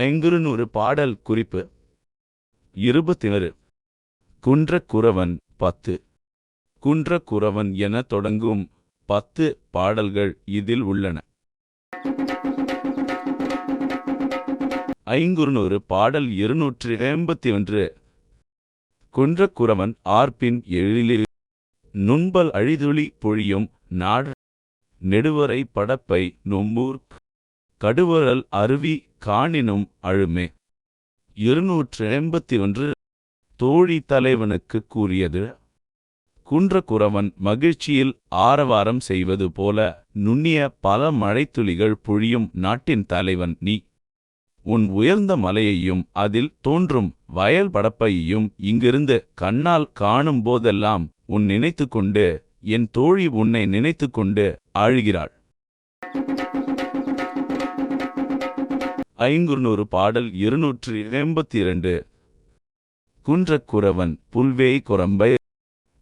ஐங்குறுநூறு பாடல் குறிப்பு. இருபத்தினரு குன்றக்குறவன் பத்து. குன்றக்குறவன் என தொடங்கும் பத்து பாடல்கள் இதில் உள்ளன. ஐங்குறுநூறு பாடல் இருநூற்று எண்பத்தி ஒன்று குன்றக்குறவன் ஆர்ப்பின் எழிலில் நுண்பல் அழிதுளி பொழியும் நாட நெடுவரை படப்பை நொம்பூர் கடுவரல் அருவி காணினும் அழுமே. இருநூற்று எண்பத்தி ஒன்று தோழி தலைவனுக்கு கூறியது குன்றக்குறவன் மகிழ்ச்சியில் ஆரவாரம் செய்வது போல நுண்ணிய பல மழைத்துளிகள் பொழியும் நாட்டின் தலைவன் நீ. உன் உயர்ந்த மலையையும் அதில் தோன்றும் வயல் படப்பையையும் இங்கிருந்து கண்ணால் காணும் போதெல்லாம் உன் நினைத்துக்கொண்டு என் தோழி உன்னை நினைத்துக்கொண்டு அழுகிறாள் ஐங்குறுநூறு பாடல் இருநூற்று எண்பத்தி இரண்டு குன்றக்குறவன் புல்வேய் குரம்பை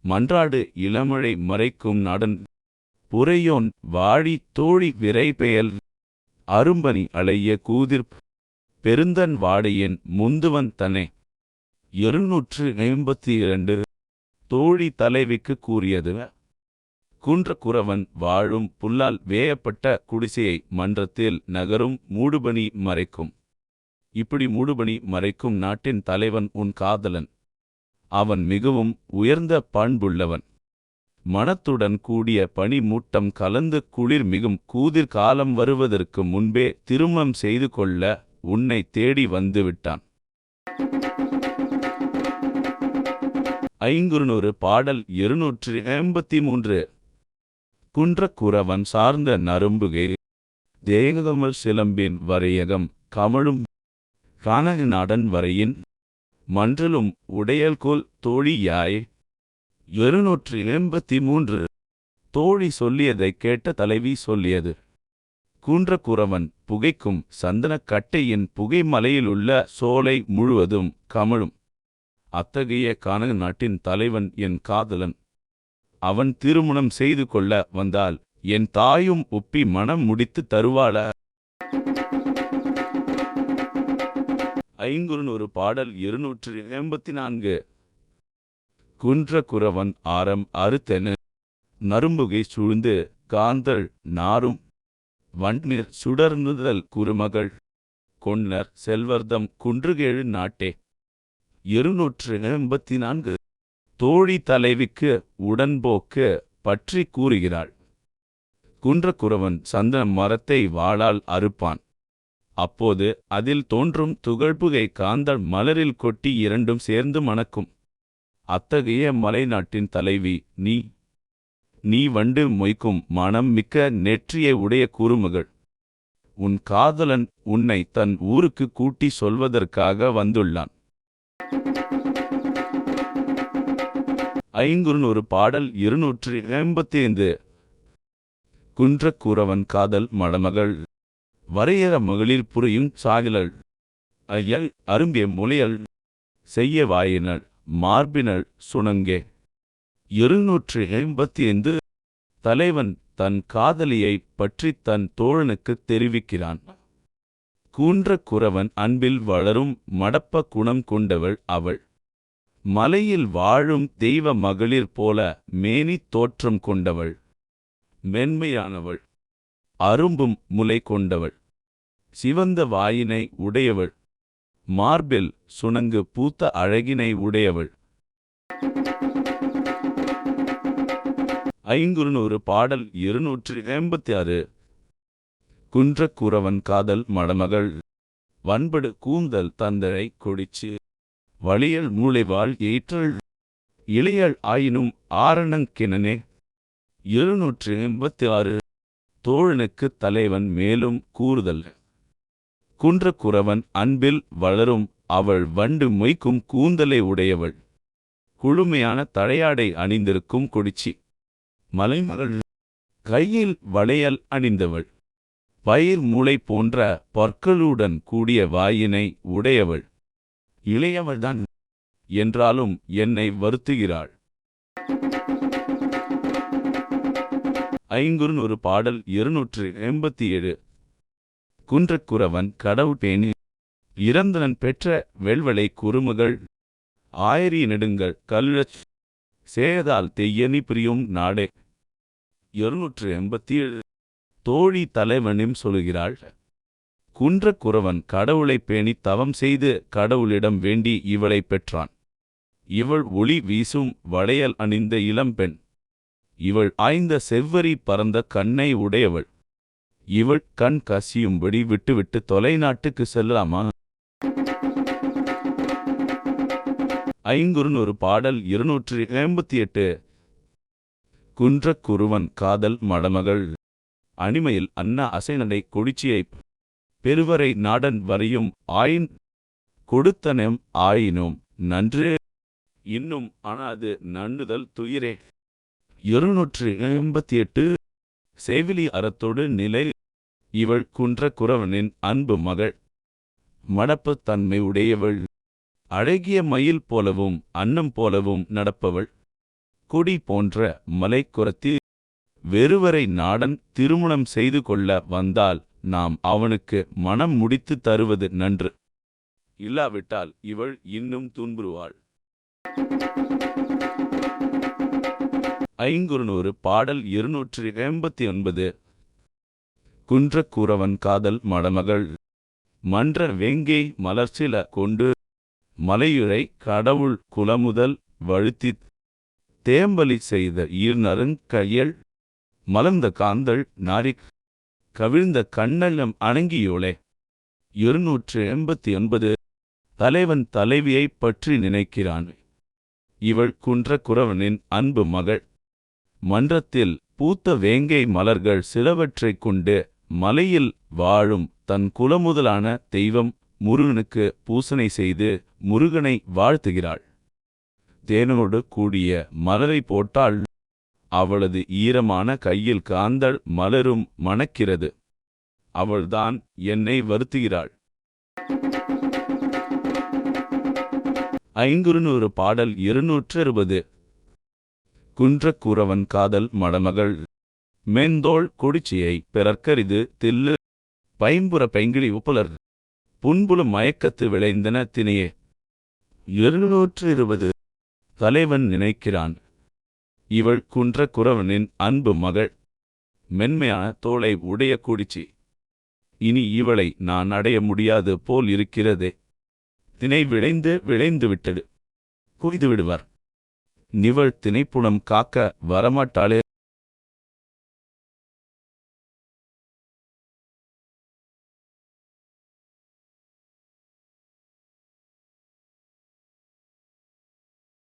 மன்றாடு இளமழை மறைக்கும் நடன். புரையோன் வாழி தோழி விரைபெயல். அரும்பனி அலைய கூதிர் பெருந்தன் வாடையின் முந்துவன் தனே. இருநூற்று ஐம்பத்தி இரண்டு தோழி தலைவிக்கு கூறியது குன்றக்குறவன் வாழும் புல்லால் வேயப்பட்ட குடிசையை மன்றத்தில் நகரும் மூடுபனி மறைக்கும். இப்படி மூடுபனி மறைக்கும் நாட்டின் தலைவன் உன் காதலன். அவன் மிகவும் உயர்ந்த பண்புள்ளவன். மனத்துடன் கூடிய பனி மூட்டம் கலந்து குளிர் மிகும் கூதிர் காலம் வருவதற்கு முன்பே திருமணம் செய்து கொள்ள உன்னை தேடி வந்துவிட்டான். ஐங்குறுநூறு பாடல் இருநூற்று எண்பத்தி மூன்று. குன்றக்குறவன் சார்ந்த நரும்புகை. தேகமல் சிலம்பின் வரையகம் கமழும் கானக நாடன் வரையின் மன்றலும் உடையல்கோல் தோழியாய். இருநூற்று எண்பத்தி மூன்று தோழி சொல்லியதைக் கேட்ட தலைவி சொல்லியது. குன்றக்குறவன் புகைக்கும் சந்தனக் கட்டையின் புகை மலையிலுள்ள சோலை முழுவதும் கமழும். அத்தகைய கானக நாட்டின் தலைவன் என் காதலன். அவன் திருமணம் செய்து கொள்ள வந்தால் என் தாயும் ஒப்பி மனம் முடித்து தருவாள. ஐங்குறுநூறு பாடல் இருநூற்று எண்பத்தி நான்கு குன்றக்குறவன் ஆரம் அறுத்தெனு. நரும்புகை சூழ்ந்து காந்தள் நாரும். வன்னிர் சுடர்ந்துதல் குறுமகள். கொன்னர் செல்வர்தம் குன்றுகேழு நாட்டே. இருநூற்று எண்பத்தி நான்கு தோழி தலைவிக்கு உடன்போக்கு பற்றி கூறுகிறாள். குன்றக்குறவன் சந்தன மரத்தை வாளால் அறுப்பான். அப்போது அதில் தோன்றும் துகள்புகை காந்தள் மலரில் கொட்டி இரண்டும் சேர்ந்து மணக்கும். அத்தகைய மலைநாட்டின் தலைவி நீ நீ வண்டு மொய்க்கும் மனம் மிக்க நெற்றியை உடைய கூறுமகள். உன் காதலன் உன்னை தன் ஊருக்கு கூட்டி சொல்வதற்காக வந்துள்ளான். ஐங்குறுநூறு பாடல் இருநூற்று ஐம்பத்தி ஐந்து குன்றக்குறவன் காதல் மணமகள் வரையற மகளிர் புரியும் சாகிலள். ஐயல் அரும்பிய மொழியல் செய்ய வாயினள் மார்பினள் சுணங்கே. இருநூற்று எண்பத்தி ஐந்து தலைவன் தன் காதலியை பற்றி தன் தோழனுக்குத் தெரிவிக்கிறான். கூன்ற குறவன் அன்பில் வளரும் மடப்ப குணம் கொண்டவள் அவள். மலையில் வாழும் தெய்வ மகளிர் போல மேனி தோற்றம் கொண்டவள். மென்மையானவள். அரும்பும் முலை கொண்டவள். சிவந்த வாயினை உடையவள். மார்பில் சுணங்கு பூத்த அழகினை உடையவள். ஐங்குறுநூறு பாடல் இருநூற்று எண்பத்தி ஆறு குன்றக்குறவன் காதல் மடமகள். வன்படு கூந்தல் தந்தரை கொடிச்சு. வழியல் மூளைவாள் ஏற்றல். இளையள் ஆயினும் ஆரணங்கிணனே இருநூற்று எண்பத்தி ஆறு தோழனுக்கு தலைவன் மேலும் கூறுதல். குன்றக்குறவன் அன்பில் வளரும் அவள் வண்டு மொய்க்கும் கூந்தலை உடையவள். குளுமையான தழையாடை அணிந்திருக்கும் கொடிச்சி. மலைமகள். கையில் வளையல் அணிந்தவள். பயிர் மூளை போன்ற பற்களுடன் கூடிய வாயினை உடையவள். இளையவள்தான் என்றாலும் என்னை வருத்துகிறாள். ஐங்குறுநூறு பாடல் இருநூற்று எண்பத்தி ஏழு குன்றக்குறவன் கடவுள் பேணி இறந்தனன் பெற்ற வெள்வளை குறுமுகள் ஆயரி நெடுங்கள் கல்லுழச் சேயதால் தெய்யனி பிரியும் நாடே. இருநூற்று எண்பத்தி ஏழு தோழி தலைவனும் சொல்கிறாள் குன்றக்குறவன் கடவுளைப் பேணித் தவம் செய்து கடவுளிடம் வேண்டி இவளைப் பெற்றான். இவள் ஒளி வீசும் வளையல் அணிந்த இளம்பெண் இவள் ஆய்ந்த செவ்வரி பரந்த கண்ணை உடையவள். இவள் கண் கசியும்படி விட்டுவிட்டு தொலைநாட்டுக்கு செல்லலாமா ஐங்குறுநூறு பாடல் இருநூற்று எண்பத்தி எட்டு குன்றக்குருவன் காதல் மடமகள். அணிமையில் அன்ன அசைநடை கொடிச்சியைப் பெருவரை நாடன் வரையும் ஆயின் கொடுத்தனம் ஆயினும். நன்று. இன்னும் அனாது நன்னுதல் துயிரே. இருநூற்று எண்பத்தி எட்டு செவிலி அறத்தோடு நிலை. இவள் குன்ற குறவனின் அன்பு மகள். மடப்பு தன்மை உடையவள். அழகிய மயில் போலவும் அன்னம் போலவும் நடப்பவள். கொடி போன்ற மலைக்குரத்தி வெறுவரை நாடன் திருமணம் செய்து கொள்ள வந்தால் நாம் அவனுக்கு மனம் முடித்து தருவது நன்று. இல்லாவிட்டால் இவள் இன்னும் துன்புறுவாள். ஐங்குறுநூறு பாடல் இருநூற்று எண்பத்தி ஒன்பது குன்றக்கூறவன் காதல் மடமகள். மன்ற வேங்கை மலர்ச்சில கொண்டு. மலையுறை கடவுள் குலமுதல் வழுத்தி தேம்பலி செய்த ஈர்நருங் கையல். மலர்ந்த காந்தள் நாரிக் கவிழ்ந்த கண்ணல்லம் அணங்கியோளே. இருநூற்று எண்பத்தி ஒன்பது தலைவன் தலைவியைப் பற்றி நினைக்கிறான். இவள் குன்ற குறவனின் அன்பு மகள். மன்றத்தில் பூத்த வேங்கை மலர்கள் சிலவற்றைக் கொண்டு மலையில் வாழும் தன் குலமுதலான தெய்வம் முருகனுக்கு பூசனை செய்து முருகனை வாழ்த்துகிறாள். தேனோடு கூடிய மலரை போட்டாள் அவளது ஈரமான கையில் காந்தள் மலரும் மணக்கிறது. அவள்தான் என்னை வருத்துகிறாள். ஐங்குறுநூறு பாடல் இருநூற்று அறுபது குன்றக்கூறவன் காதல் மடமகள். மேந்தோள் கொடிச்சியை பிறர்க்கரிது தில்லு. பைம்புற பைங்கிழி உப்புலர். புன்புலம் மயக்கத்து விளைந்தன தினையே. இருநூற்று இருபது தலைவன் நினைக்கிறான். இவள் குன்ற குறவனின் அன்பு மகள். மென்மையான தோளை உடைய குடிச்சி. இனி இவளை நான் அடைய முடியாது போல் இருக்கிறதே. தினை விளைந்து விளைந்து விட்டது. குய்து விடுவார். நிவள் தினைப்புணம் காக்க வரமாட்டாளே.